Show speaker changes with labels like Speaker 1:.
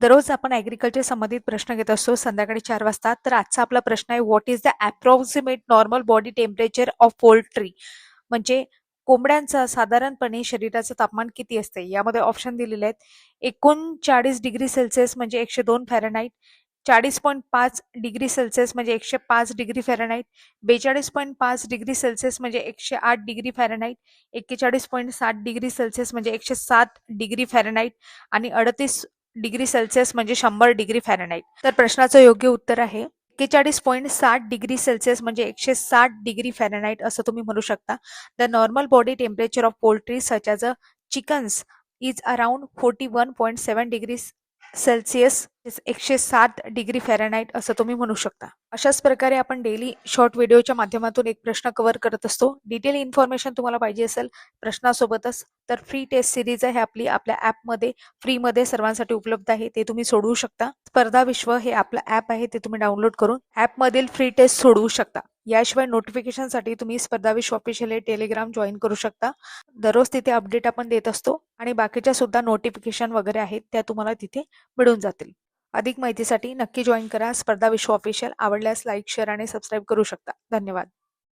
Speaker 1: दररोज आपण ॲग्रिकल्चर संबंधित प्रश्न घेत असतो संध्याकाळी चार वाजता. तर आजचा आपला प्रश्न आहे what is the approximate normal body temperature of poultry म्हणजे कोंबड्यांचं साधारणपणे शरीराचं तापमान किती असते? यामध्ये ऑप्शन दिलेले आहेत. एकोणचाळीस डिग्री सेल्सिअस म्हणजे एकशे दोन फॅरनाईट चाळीस पॉईंट पाच डिग्री सेल्सिअस म्हणजे एकशे पाच डिग्री फॅरनाईट बेचाळीस पॉईंट पाच डिग्री सेल्सिअस म्हणजे एकशे आठ डिग्री फॅरनाईट एक्केचाळीस पॉईंट सात डिग्री सेल्सिअस म्हणजे एकशे सात डिग्री फॅरनाईट आणि अडतीस डिग्री सेल्सिअस म्हणजे शंभर डिग्री फॅरनाईट तर प्रश्नाचं योग्य उत्तर आहे एक्केचाळीस पॉईंट साठ डिग्री सेल्सिअस म्हणजे एकशे साठ डिग्री फॅरनाईट असं तुम्ही म्हणू शकता. The normal body temperature of poultry such as a chickens is around forty one point seven degree Celsius एकशे सात डिग्री फॅरनाईट असं तुम्ही म्हणू शकता. अशाच प्रकारे आपण डेली शॉर्ट व्हिडिओच्या माध्यमातून एक प्रश्न कव्हर करत असतो. डिटेल इन्फॉर्मेशन तुम्हाला पाहिजे असेल प्रश्नासोबतच तर फ्री टेस्ट सिरीज आहे आपली. आपल्या ॲपमध्ये फ्रीमध्ये सर्वांसाठी उपलब्ध आहे ते तुम्ही सोडवू शकता. स्पर्धा विश्व हे आपलं ॲप आहे ते तुम्ही डाउनलोड करून ॲपमधील फ्री टेस्ट सोडवू शकता. याशिवाय नोटिफिकेशनसाठी तुम्ही स्पर्धा विश्व ऑफिशियल हे टेलिग्राम जॉईन करू शकता. दररोज तिथे अपडेट आपण देत असतो आणि बाकीच्या सुद्धा नोटिफिकेशन वगैरे आहेत त्या तुम्हाला तिथे मिळून जातील. अधिक माहितीसाठी नक्की जॉईन करा. स्पर्धा विश्व ऑफिशियल आवडल्यास लाईक शेअर आणि सबस्क्राईब करू शकता. धन्यवाद.